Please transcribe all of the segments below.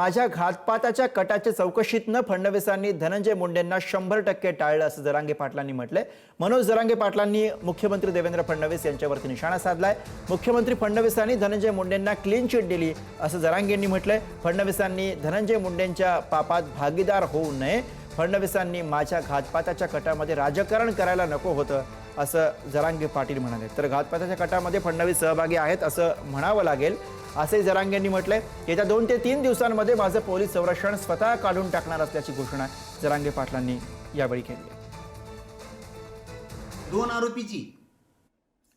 माझ्या घातपाताच्या कटाच्या चौकशीतनं फडणवीसांनी धनंजय मुंडेंना शंभर टक्के टाळलं असं जरांगे पाटलांनी म्हटलंय. मनोज जरांगे पाटलांनी मुख्यमंत्री देवेंद्र फडणवीस यांच्यावरती निशाणा साधलाय. मुख्यमंत्री फडणवीसांनी धनंजय मुंडेंना क्लीन चिट दिली असं जरांगेंनी म्हटलंय. फडणवीसांनी धनंजय मुंडेंच्या पापात भागीदार होऊ नये. फडणवीसांनी माझ्या घातपाताच्या कटामध्ये राजकारण करायला नको होतं असं जरांगे पाटील म्हणाले. तर घातपाताच्या कटामध्ये फडणवीस सहभागी आहेत असं म्हणावं लागेल. असे जरांगेंनी म्हटलंय. येत्या दोन ते तीन दिवसांमध्ये माझं पोलीस संरक्षण स्वतः काढून टाकणार असल्याची घोषणा जरांगे पाटलांनी यावेळी केली दोन आरोपीची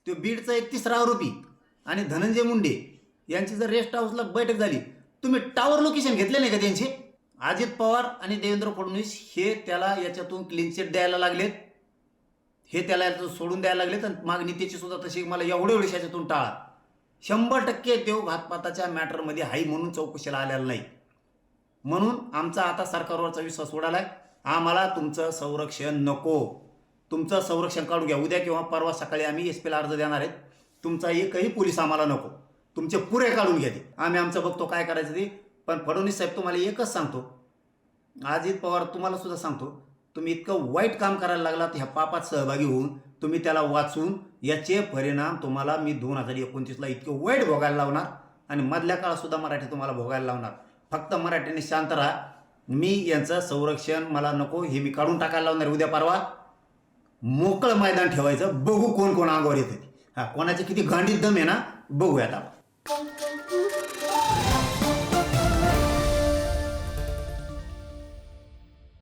तो बीडचा एक तिसरा आरोपी आणि धनंजय मुंडे यांची जर रेस्ट हाऊसला बैठक झाली तुम्ही टावर लोकेशन घेतले नाही का त्यांचे? अजित पवार आणि देवेंद्र फडणवीस हे त्याला याच्यातून क्लीन चिट द्यायला लागलेत. हे त्याला याच्यातून सोडून द्यायला लागलेत आणि मागणी त्याची सुद्धा तशी मला एवढे वेळेस याच्यातून टाळा. शंभर टक्के देव घातपाताच्या मॅटरमध्ये हाई म्हणून चौकशीला आलेला नाही. म्हणून आमचा आता सरकारवरचा विश्वास उडाला आहे आम्हाला तुमचं संरक्षण नको. तुमचं संरक्षण काढून घ्या. उद्या किंवा परवा सकाळी आम्ही एस पीला अर्ज देणार आहेत. तुमचा एकही पोलीस आम्हाला नको. तुमचे पुरे काढून घ्या ते. आम्ही आमचं बघतो काय करायचं ते. पण फडणवीस साहेब तुम्हाला एकच सांगतो. अजित पवार तुम्हाला सुद्धा सांगतो. तुम्ही इतकं वाईट काम करायला लागलात ह्या पापात सहभागी होऊन तुम्ही त्याला वाचून याचे परिणाम तुम्हाला मी दोन हजार एकोणतीसला इतके वाईट भोगायला लावणार आणि मधल्या काळातसुद्धा मराठी तुम्हाला भोगायला लावणार. फक्त मराठीने शांत राहा. मी यांचं संरक्षण मला नको हे मी काढून टाकायला लावणार उद्या परवा. मोकळं मैदान ठेवायचं बघू कोण कोण अंगावर येते हा कोणाचे किती गांडीत दम आहे ना बघूयात आपण.